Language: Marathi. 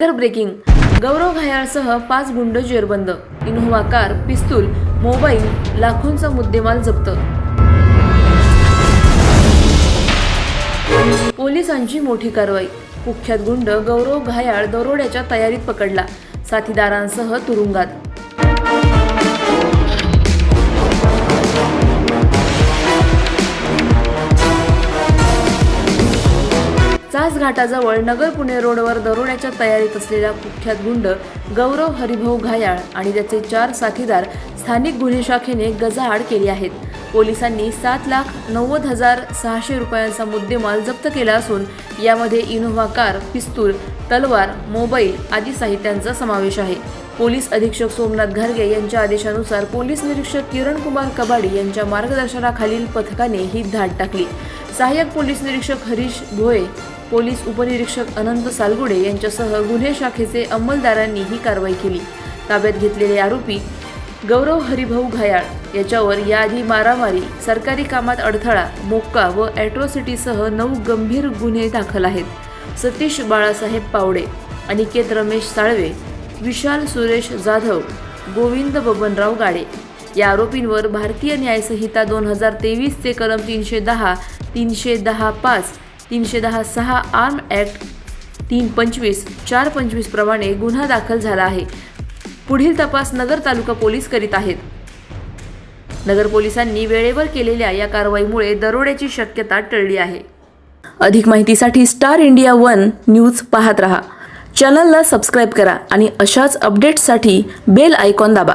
तर ब्रेकिंग. गौरव घायाळसह पाच गुंड जेरबंद. इनोव्हा कार पिस्तूल मोबाईल लाखोंचा मुद्देमाल जप्त. पोलिसांची मोठी कारवाई. कुख्यात गुंड गौरव घायाळ दरोड्याच्या तयारीत पकडला. साथीदारांसह तुरुंगात. चास घाटाजवळ नगर पुणे रोडवर दरोड्याच्या तयारीत असलेला कुख्यात गुंड गौरव हरिभाऊ घायाळ आणि त्याचे चार साथीदार स्थानिक गुन्हे शाखेने गजाआड केली आहेत. पोलिसांनी सात लाख नव्वद हजार सहाशे रुपयांचा मुद्देमाल जप्त केला असून यामध्ये इनोव्हा कार पिस्तूल तलवार मोबाईल आदी साहित्यांचा समावेश आहे. पोलीस अधीक्षक सोमनाथ घारगे यांच्या आदेशानुसार पोलीस निरीक्षक किरण कुमार कबाडी यांच्या मार्गदर्शनाखालील पथकाने ही धाड टाकली. सहाय्यक पोलीस निरीक्षक हरीश भोये पोलीस उपनिरीक्षक अनंत सालगुडे यांच्यासह गुन्हे शाखेचे अंमलदारांनी ही कारवाई केली. ताब्यात घेतलेले आरोपी गौरव हरिभाऊ घायाळ याच्यावर याआधी मारामारी सरकारी कामात अडथळा मोक्का व ॲट्रॉसिटीसह नऊ गंभीर गुन्हे दाखल आहेत. सतीश बाळासाहेब पावडे अनिकेत रमेश साळवे विशाल सुरेश जाधव गोविंद बबनराव गाडे. या आरोपींवर भारतीय न्यायसंहिता दोन हजार तेवीसचे कलम तीनशे दहा तीनशे दहा पाच तीनशे दहा सहा आर्म ॲक्ट तीन पंचवीस चार पंचवीस प्रमाणे गुन्हा दाखल झाला आहे. पुढील तपास नगर तालुका पोलीस करीत आहेत. नगर पोलिसांनी वेळेवर केलेल्या या कारवाईमुळे दरोड्याची शक्यता टळली आहे. अधिक माहितीसाठी स्टार इंडिया वन न्यूज पाहत रहा. चॅनलला सबस्क्राईब करा आणि अशाच अपडेट्ससाठी बेल आयकॉन दाबा.